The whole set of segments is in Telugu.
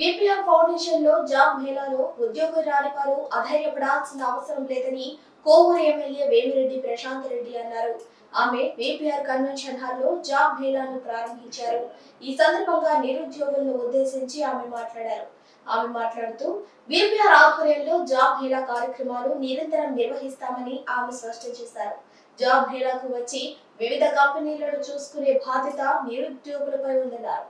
విపిఆర్ ఫౌండేషన్లో జాబ్ మేళాలో ఉద్యోగ రానివారు అధైర్యపడాల్సిన అవసరం లేదని కోవూరు ఎమ్మెల్యే వేమిరెడ్డి ప్రశాంత్ రెడ్డి అన్నారు. ఆమె విపిఆర్ కన్వెన్షన్ హాల్లో జాబ్ మేళాను ప్రారంభించారు. ఈ సందర్భంగా నిరుద్యోగులను ఉద్దేశించి ఆమె మాట్లాడారు. ఆమె మాట్లాడుతూ విపిఆర్ ఆధ్వర్యంలో జాబ్ మేళా కార్యక్రమాలు నిరంతరం నిర్వహిస్తామని ఆమె స్పష్టం చేశారు. జాబ్ మేళాకు వచ్చి వివిధ కంపెనీలను చూసుకునే బాధ్యత నిరుద్యోగులపై ఉందన్నారు.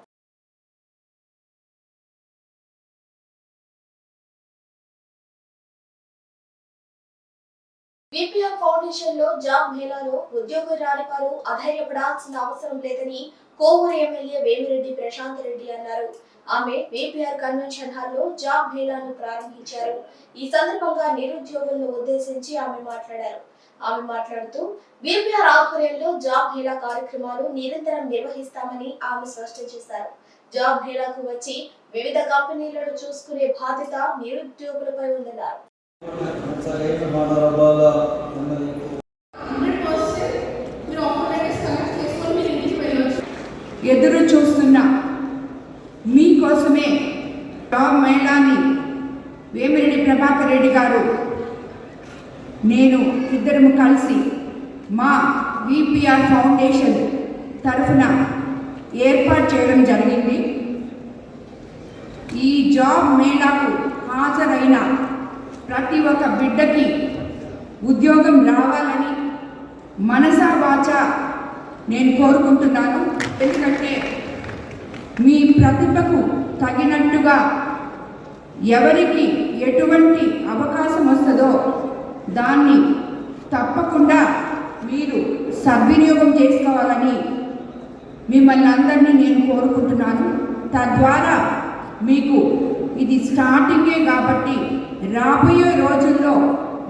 విపిఆర్ ఫౌండేషన్లో జాబ్ మేళాలో ఉద్యోగ రానివారు అధైర్యపడాల్సిన అవసరం లేదని కోవూరు ఎమ్మెల్యే వేమిరెడ్డి ప్రశాంత్ రెడ్డి అన్నారు. ఆమె విపిఆర్ కన్వెన్షన్ హాల్లో జాబ్ మేళాను ప్రారంభించారు. ఈ సందర్భంగా నిరుద్యోగులను ఉద్దేశించి ఆమె మాట్లాడారు. ఆమె మాట్లాడుతూ విపిఆర్ ఆధ్వర్యంలో జాబ్ మేళా కార్యక్రమాలు నిరంతరం నిర్వహిస్తామని ఆమె స్పష్టం చేశారు. జాబ్ మేళాకు వచ్చి వివిధ కంపెనీలను చూసుకునే బాధ్యత నిరుద్యోగులపై ఉందన్నారు. ఎదురు చూస్తున్న మీకోసమే టామ్ మేళాని వేమిరెడ్డి ప్రభాకర్ రెడ్డి గారు నేను ఇద్దరము కలిసి మా విపిఆర్ ఫౌండేషన్ తరఫున ఏర్పాటు చేయడం జరిగింది. ఈ జాబ్ మేళాకు హాజరైన ప్రతి ఒక్క బిడ్డకి ఉద్యోగం రావాలని మనసా వాచ నేను కోరుకుంటున్నాను. ఎందుకంటే మీ ప్రతిభకు తగినట్టుగా ఎవరికి ఎటువంటి అవకాశం వస్తుందో దాన్ని తప్పకుండా మీరు సద్వినియోగం చేసుకోవాలని మిమ్మల్ని అందరినీ నేను కోరుకుంటున్నాను. తద్వారా మీకు ఇది స్టార్టింగే కాబట్టి రాబోయే రోజుల్లో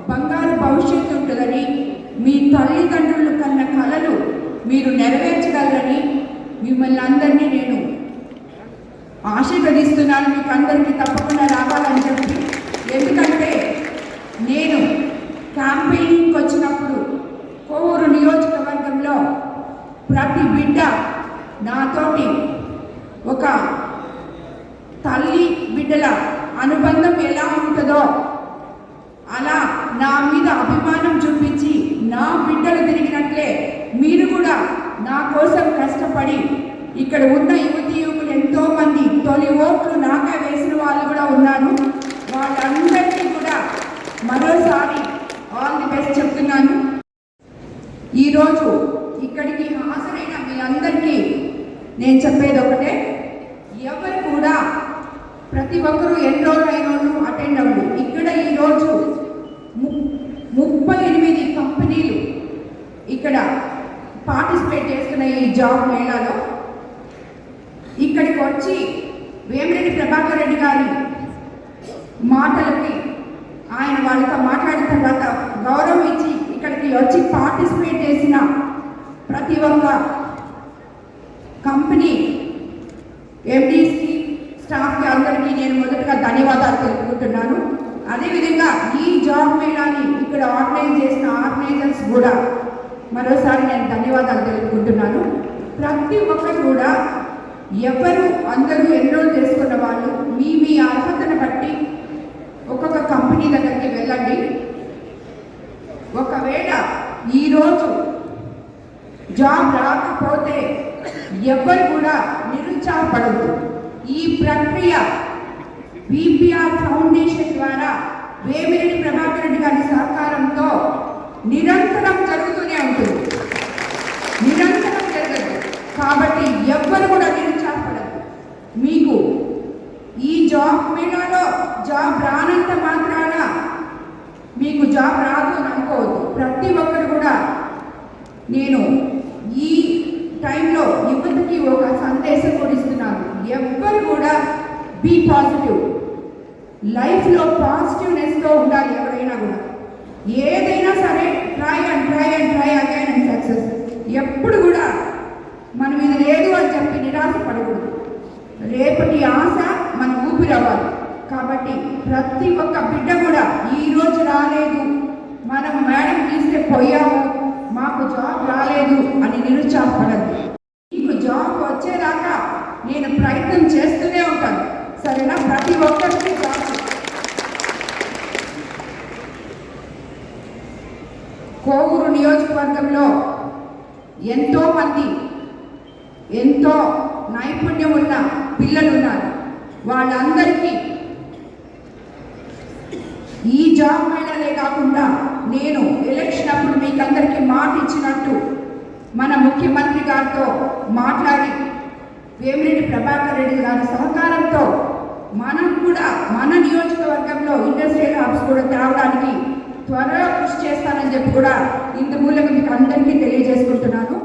బంగారు భవిష్యత్తు ఉంటుందని మీ తల్లిదండ్రులు కన్న కళలు మీరు నెరవేర్చగలరని మిమ్మల్ని అందరినీ నేను ఆశీర్వదిస్తున్నాను. మీకు అందరికీ తప్పకుండా రావాలని చెప్పి. ఎందుకంటే నేను క్యాంపెయినింగ్కి వచ్చినప్పుడు కోవూరు నియోజకవర్గంలో ప్రతి బిడ్డ నాతోటి ఒక తల్లి ఉంటుందో అలా నా మీద అభిమానం చూపించి నా బిడ్డలు తిరిగినట్లే మీరు కూడా నా కోసం కష్టపడి ఇక్కడ ఉన్న యువతి యువకులు ఎంతో మంది తొలి ఓట్లు నాకే వేసిన వాళ్ళు కూడా ఉన్నారు. వాళ్ళందరికీ కూడా మరోసారి ఆల్ ది బెస్ట్ చెప్తున్నాను. ఈరోజు ఇక్కడికి హాజరైన మీ అందరికీ నేను చెప్పేది ఒకటే. ప్రతి ఒక్కరూ ఎన్రోల్ అయిన వాళ్ళు అటెండ్ అవ్వండి. ఇక్కడ ఈరోజు ము- ముప్పై ఎనిమిది కంపెనీలు ఇక్కడ పార్టిసిపేట్ చేస్తున్న ఈ జాబ్ మేళాలో ఇక్కడికి వచ్చి వేమిరెడ్డి ప్రభాకర్ రెడ్డి గారి మాటలకి ఆయన వాళ్ళతో మాట్లాడిన తర్వాత గౌరవం ఇచ్చి ఇక్కడికి వచ్చి పార్టిసిపేట్ చేసిన ప్రతి ఒక్క కంపెనీ ఎండీసీ అందరికీ నేను మొదటగా ధన్యవాదాలు తెలుపుకుంటున్నాను. అదేవిధంగా ఈ జాబ్ మేళాని ఇక్కడ ఆర్గనైజ్ చేసిన ఆర్గనైజర్స్ కూడా మరోసారి నేను ధన్యవాదాలు తెలుపుకుంటున్నాను. ప్రతి ఒక్కరు కూడా ఎవరు అందరూ ఎన్రోల్ చేసుకున్న వాళ్ళు మీ మీ అర్హతను బట్టి ఒక్కొక్క కంపెనీ దగ్గరికి వెళ్ళండి. ఒకవేళ ఈరోజు జాబ్ రాకపోతే ఎవ్వరు కూడా నిరుత్సాహపడదు ఈ ప్రక్రియ బీపీఆర్ ఫౌండేషన్ ద్వారా వేమిరెడ్డి ప్రభాకర్ రెడ్డి గారి సహకారంతో నిరంతరం జరుగుతూనే ఉంటుంది. నిరంతరం జరగదు. కాబట్టి ఎవ్వరు కూడా నిరుత్సాహపడదు మీకు ఈ జాబ్ మేళాలో జాబ్ రానంత మాత్రాన మీకు జాబ్ రాదు అని అనుకోవద్దు. ప్రతి ఒక్కరు కూడా నేను ఈ టైంలో యువతకి ఒక సందేశం కూడా ఇస్తున్నాను ఎవ్వరు కూడా బీ పాజిటివ్ లైఫ్లో పాజిటివ్నెస్తో ఉండాలి ఎవరైనా కూడా. ఏదైనా సరే try and try and try again and success ఎప్పుడు కూడా మనం ఇది లేదు అని చెప్పి నిరాశ పడకూడదు. రేపటి ఆశ మన ఊపిరి అవ్వాలి కాబట్టి ప్రతి ఒక్క బిడ్డ కూడా ఈ రోజు రాలేదు. మనం మేడం తీస్తే పోయాము. మాకు జాబ్ రాలేదు అని నిరుత్సాహపడద్దు. మీకు జాబ్ వచ్చేదాకా నేను ప్రయత్నం చేస్తూనే ఉంటాను. సరేనా? ప్రతి ఒక్కరికి జాబ్ కోవూరు నియోజకవర్గంలో ఎంతో మంది ఎంతో నైపుణ్యం ఉన్న పిల్లలు ఉన్నారు వాళ్ళందరికీ ఈ జాబ్ మేళలే కాకుండా నేను ఎలక్షన్ అప్పుడు మీకు అందరికీ మాట ఇచ్చినట్టు మన ముఖ్యమంత్రి గారితో మాట్లాడి వేమిరెడ్డి ప్రభాకర్ రెడ్డి గారి సహకారం మనం కూడా మన నియోజకవర్గంలో ఇండస్ట్రియల్ హబ్స్ కూడా తేవడానికి త్వరలో కృషి చేస్తానని చెప్పి కూడా ఇందు మూలంగా మీకు అందరికీ తెలియజేసుకుంటున్నాను.